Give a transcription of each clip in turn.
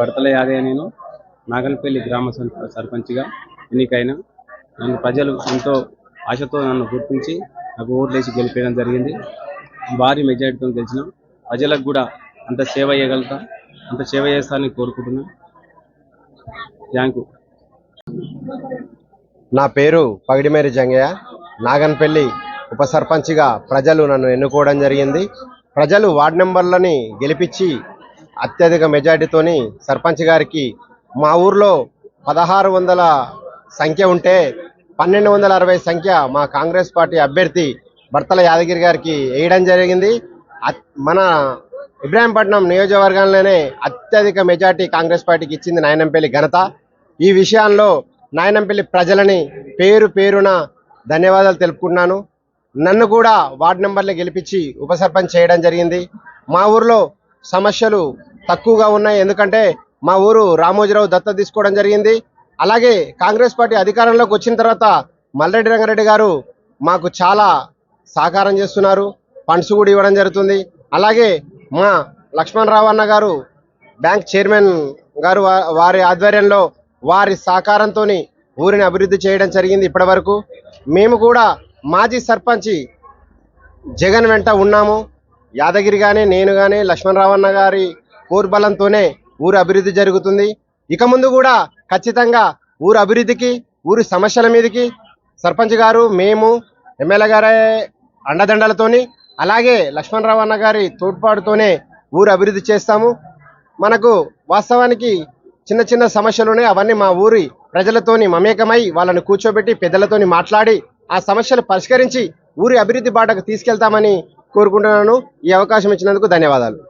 భర్తల యాదయ్య నేను. నాగల్పల్లి గ్రామ సర్- సర్పంచ్గా ఎన్నికైన. నన్ను ప్రజలు ఎంతో ఆశతో నన్ను గుర్తించి నాకు ఓట్లేసి గెలిపేయడం జరిగింది. భారీ మెజారిటీతో గెలిచిన. ప్రజలకు కూడా అంత సేవ చేయగలుగుతా అంత సేవ చేస్తానని కోరుకుంటున్నా. Thank you. నా పేరు పగిడిమేరి జంగయ్య. నాగన్పల్లి ఉప సర్పంచ్గా ప్రజలు నన్ను ఎన్నుకోవడం జరిగింది. ప్రజలు వార్డు నెంబర్లని గెలిపించి అత్యధిక మెజార్టీతోని సర్పంచ్ గారికి మా ఊర్లో పదహారు వందల సంఖ్య ఉంటే పన్నెండు వందల అరవై సంఖ్య మా కాంగ్రెస్ పార్టీ అభ్యర్థి భర్తల యాదగిరి గారికి వేయడం జరిగింది. మన ఇబ్రాహీంపట్నం నియోజకవర్గంలోనే అత్యధిక మెజార్టీ కాంగ్రెస్ పార్టీకి ఇచ్చింది నాయనంపల్లి ఘనత. ఈ విషయాల్లో నాయనంపల్లి ప్రజలని పేరు పేరున ధన్యవాదాలు తెలుపుకున్నాను నన్ను కూడా వార్డు నెంబర్లు గెలిపించి ఉప సర్పంచ్ చేయడం జరిగింది. మా ఊర్లో సమస్యలు తక్కువగా ఉన్నాయి. ఎందుకంటే మా ఊరు రామోజీరావు దత్త తీసుకోవడం జరిగింది. అలాగే కాంగ్రెస్ పార్టీ అధికారంలోకి వచ్చిన తర్వాత మల్లరెడ్డి రంగారెడ్డి గారు మాకు చాలా సహకారం చేస్తున్నారు. ఫండ్స్ కూడా ఇవ్వడం జరుగుతుంది. అలాగే మా లక్ష్మణ్ రావన్న గారు బ్యాంక్ చైర్మన్ గారు వారి ఆధ్వర్యంలో వారి సహకారంతో ఊరిని అభివృద్ధి చేయడం జరిగింది ఇప్పటి వరకు మేము కూడా మాజీ సర్పంచి జగన్ వెంట ఉన్నాము. యాదగిరి కానీ నేను కానీ లక్ష్మణరావన్న గారి కోర్బలంతోనే ఊరు అభివృద్ధి జరుగుతుంది. ఇక ముందు కూడా ఖచ్చితంగా ఊరు అభివృద్ధికి ఊరి సమస్యల మీదకి సర్పంచ్ గారు మేము ఎమ్మెల్యే గారి అండదండలతోని అలాగే లక్ష్మణరావు అన్న గారి తోడ్పాటుతోనే ఊరు అభివృద్ధి చేస్తాము. మనకు వాస్తవానికి చిన్న చిన్న సమస్యలు ఉన్నాయి. అవన్నీ మా ఊరి ప్రజలతోని మమేకమై వాళ్ళని కూర్చోబెట్టి పెద్దలతోని మాట్లాడి ఆ సమస్యలు పరిష్కరించి ఊరి అభివృద్ధి బాటకు తీసుకెళ్తామని కోరుకుంటున్నాను. ఈ అవకాశం ఇచ్చినందుకు ధన్యవాదాలు.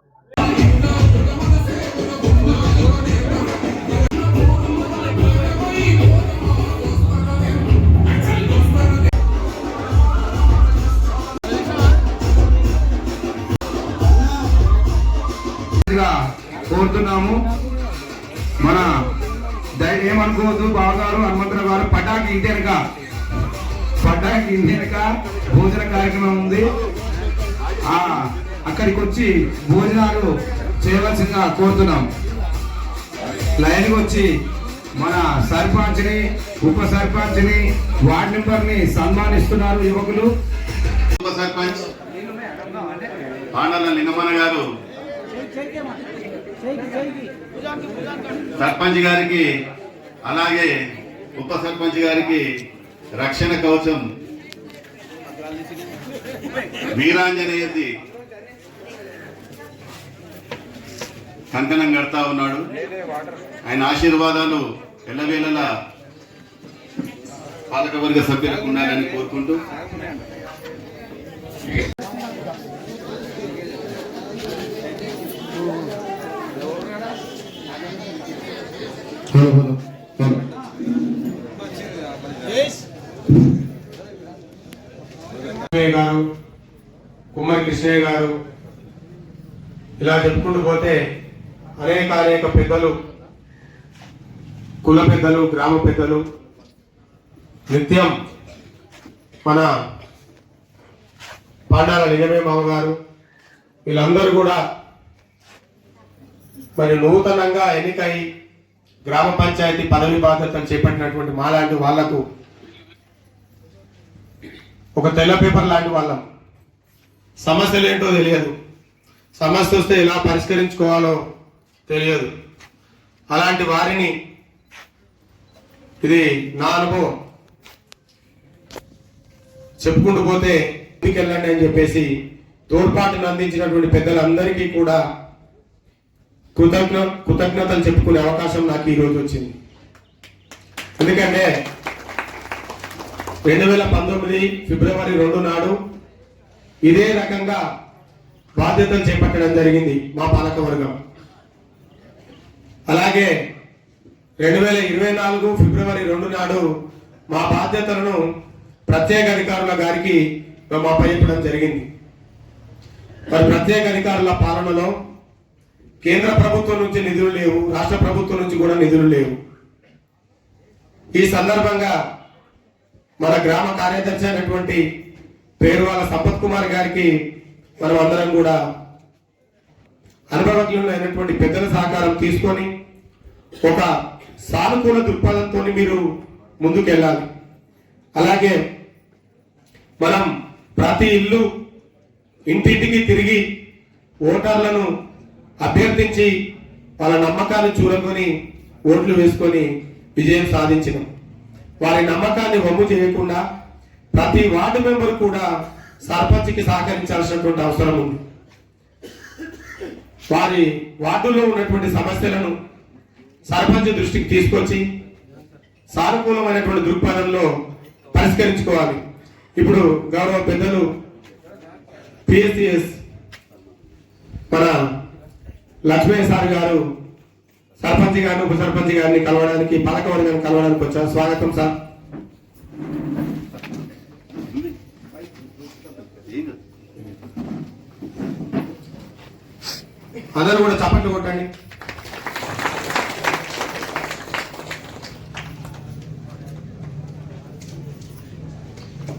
కోరుతున్నాము. మన ఏమనుకోవద్దు బావగారు హనుమంతరావు గారు పటాకి ఇంటి వెనక. పటాకి ఇంటి వెనక భోజన కార్యక్రమం ఉంది. అక్కడికి వచ్చి భోజనాలు చేయవలసిందిగా కోరుతున్నాం. లైన్కి వచ్చి మన సర్పంచ్ని ఉప సర్పంచ్ని వార్డ్ మెంబర్ని సన్మానిస్తున్నారు యువకులు. ఉప సర్పంచ్ పాండల లింగమన్న గారు. సర్పంచ్ గారికి అలాగే ఉప సర్పంచ్ గారికి రక్షణ కవచం వీరాంజనేయది. కంకణం కడతా ఉన్నాడు. ఆయన ఆశీర్వాదాలు ఎల్లవేళలా పాలకవర్గ సభ్యులకు ఉండాలని కోరుకుంటూ. కృష్ణయ్య గారు కుమ్మరి కృష్ణయ్య గారు ఇలా చెప్పుకుంటూ పోతే అనేక అనేక పెద్దలు కుల పెద్దలు గ్రామ పెద్దలు నిత్యం మన పాండాల నిజమే మామగారు వీళ్ళందరూ కూడా మరి నూతనంగా ఎన్నికై గ్రామ పంచాయతీ పదవి బాధ్యతలు చేపట్టినటువంటి మాలాంటి వాళ్ళకు ఒక తెల్ల పేపర్ లాంటి వాళ్ళం. సమస్యలు ఏంటో తెలియదు. సమస్య వస్తే ఎలా పరిష్కరించుకోవాలో తెలియదు. అలాంటి వారిని ఇది నా అనుభవం. చెప్పుకుంటూ పోతే ఇంటికి వెళ్ళండి అని చెప్పేసి తోడ్పాటును అందించినటువంటి పెద్దలందరికీ కూడా కృతజ్ఞ కృతజ్ఞతలు చెప్పుకునే అవకాశం నాకు ఈ వచ్చింది. ఎందుకంటే రెండు వేల పంతొమ్మిది ఫిబ్రవరి రెండు నాడు ఇదే రకంగా బాధ్యతలు చేపట్టడం జరిగింది మా పాలక వర్గం అలాగే రెండు వేల ఇరవై నాలుగు ఫిబ్రవరి రెండు నాడు మా బాధ్యతలను ప్రత్యేక అధికారుల గారికి మేము అప్పగించడం జరిగింది. మరి ప్రత్యేక అధికారుల పాలనలో కేంద్ర ప్రభుత్వం నుంచి నిధులు లేవు రాష్ట్ర ప్రభుత్వం నుంచి కూడా నిధులు లేవు. ఈ సందర్భంగా మన గ్రామ కార్యదర్శి అయినటువంటి పేరు వాళ్ళ సంపత్ కుమార్ గారికి మనం అందరం కూడా అనుభవజ్ఞులైనటువంటి పెద్దల సహకారం తీసుకొని ఒక సానుకూల దృక్పథంతో మీరు ముందుకెళ్ళాలి. అలాగే మనం ప్రతి ఇల్లు ఇంటింటికి తిరిగి ఓటర్లను అభ్యర్థించి వాళ్ళ నమ్మకాన్ని చూడకొని ఓట్లు వేసుకొని విజయం సాధించినాం. వారి నమ్మకాన్ని వమ్ము చేయకుండా ప్రతి వార్డు మెంబర్ కూడా సర్పంచ్కి సహకరించాల్సినటువంటి అవసరం ఉంది. వారి వార్డులో ఉన్నటువంటి సమస్యలను సర్పంచ్ దృష్టికి తీసుకొచ్చి సానుకూలమైనటువంటి దృక్పథంలో పరిష్కరించుకోవాలి. ఇప్పుడు గౌరవ పెద్దలు పిఎస్సిఎస్ మన లక్ష్మయ్య సార్ గారు సర్పంచ్ గారిని ఉప సర్పంచ్ గారిని కలవడానికి పలకవని కలవడానికి వచ్చారు. స్వాగతం సార్. అందరూ కూడా చప్పట్లు కొట్టండి.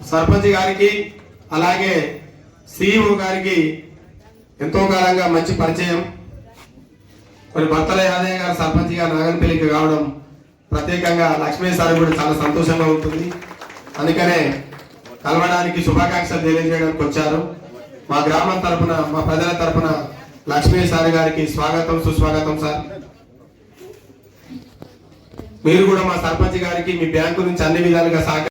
సర్పంచ్ గారికి అలాగే సిఇఓ గారికి ఎంతో కాలంగా మంచి పరిచయం. మరి భర్తల యాదయ్య గారు సర్పంచ్ గారు నాగన్పల్లికి కావడం ప్రత్యేకంగా లక్ష్మీ సార్ కూడా చాలా సంతోషంగా ఉంటుంది. అందుకనే కలవడానికి శుభాకాంక్షలు తెలియజేయడానికి వచ్చారు. మా గ్రామం తరపున మా ప్రజల తరపున లక్ష్మీ సార్ గారికి స్వాగతం సుస్వాగతం సార్. మీరు కూడా మా సర్పంచ్ గారికి మీ బ్యాంకు నుంచి అన్ని విధాలుగా సహకారం